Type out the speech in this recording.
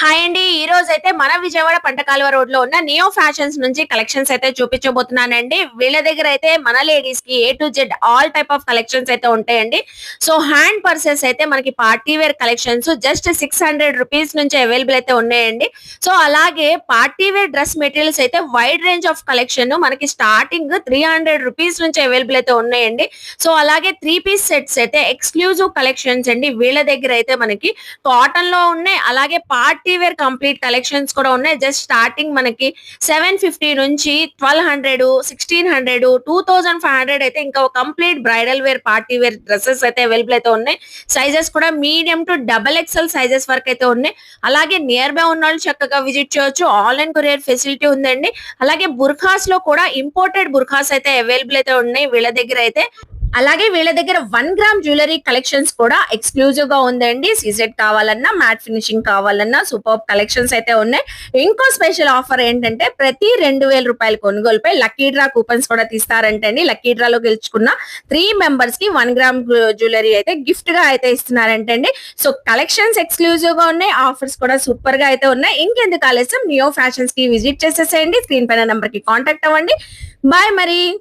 Hi అండి. ఈ రోజు అయితే మన విజయవాడ పంటకాలువ రోడ్లో ఉన్న నియో ఫ్యాషన్స్ నుంచి కలెక్షన్స్ అయితే చూపించబోతున్నానండి. వీళ్ళ దగ్గర అయితే మన లేడీస్కి A to Z all type of collections అయితే ఉంటాయండి. సో హ్యాండ్ పర్సెస్ అయితే మనకి party wear collections just six hundred rupees నుంచి అవైలబుల్ అయితే ఉన్నాయండి. సో అలాగే పార్టీ వేర్ డ్రెస్ మెటీరియల్స్ అయితే వైడ్ రేంజ్ ఆఫ్ కలెక్షన్ మనకి స్టార్టింగ్ త్రీ హండ్రెడ్ రూపీస్ నుంచి అవైలబుల్ అయితే ఉన్నాయండి. సో అలాగే త్రీ పీస్ సెట్స్ అయితే ఎక్స్క్లూజివ్ కలెక్షన్స్ అండి. వీళ్ళ దగ్గర అయితే మనకి కాటన్లో ఉన్నాయి. అలాగే పార్టీ వేర్ కంప్లీట్ కలెక్షన్స్ కూడా ఉన్నాయి. జస్ట్ స్టార్టింగ్ మనకి సెవెన్ ఫిఫ్టీ నుంచి twelve hundred sixteen hundred two thousand five hundred అయితే ఇంకా complete bridal wear party wear dresses అయితే అవైలబుల్ అయితే ఉన్నాయి. సైజెస్ కూడా medium to double XL sizes వరకు అయితే ఉన్నాయి. అలాగే నియర్ బై ఉన్న వాళ్ళు చక్కగా విజిట్ చేయొచ్చు. ఆన్లైన్ కొరియర్ ఫెసిలిటీ ఉందండి. అలాగే బుర్ఖాస్లో కూడా ఇంపోర్టెడ్ బుర్ఖాస్ అయితే అవైలబుల్ అయితే ఉన్నాయి. వీళ్ళ దగ్గర అయితే అలాగే వీళ్ళ దగ్గర వన్ గ్రామ్ జ్యువెలరీ కలెక్షన్స్ కూడా ఎక్స్క్లూజివ్గా ఉందండి. సీజెట్ కావాలన్నా మ్యాట్ ఫినిషింగ్ కావాలన్నా సూపర్ కలెక్షన్స్ అయితే ఉన్నాయి. ఇంకో స్పెషల్ ఆఫర్ ఏంటంటే ప్రతి రెండు వేల రూపాయల కొనుగోలుపై లక్కీ డ్రా కూపన్స్ కూడా తీస్తారంటే అండి లక్కీ డ్రాలో గెలుచుకున్న త్రీ మెంబర్స్కి వన్ గ్రామ్ జ్యువెలరీ అయితే గిఫ్ట్గా అయితే ఇస్తున్నారంటండి. సో కలెక్షన్స్ ఎక్స్క్లూజివ్గా ఉన్నాయి. ఆఫర్స్ కూడా సూపర్గా అయితే ఉన్నాయి. ఇంకెందుకు ఆలస్యం? నియో ఫ్యాషన్స్కి విజిట్ చేసేసేయండి. స్క్రీన్ పైన నంబర్కి కాంటాక్ట్ అవ్వండి. బాయ్ మరి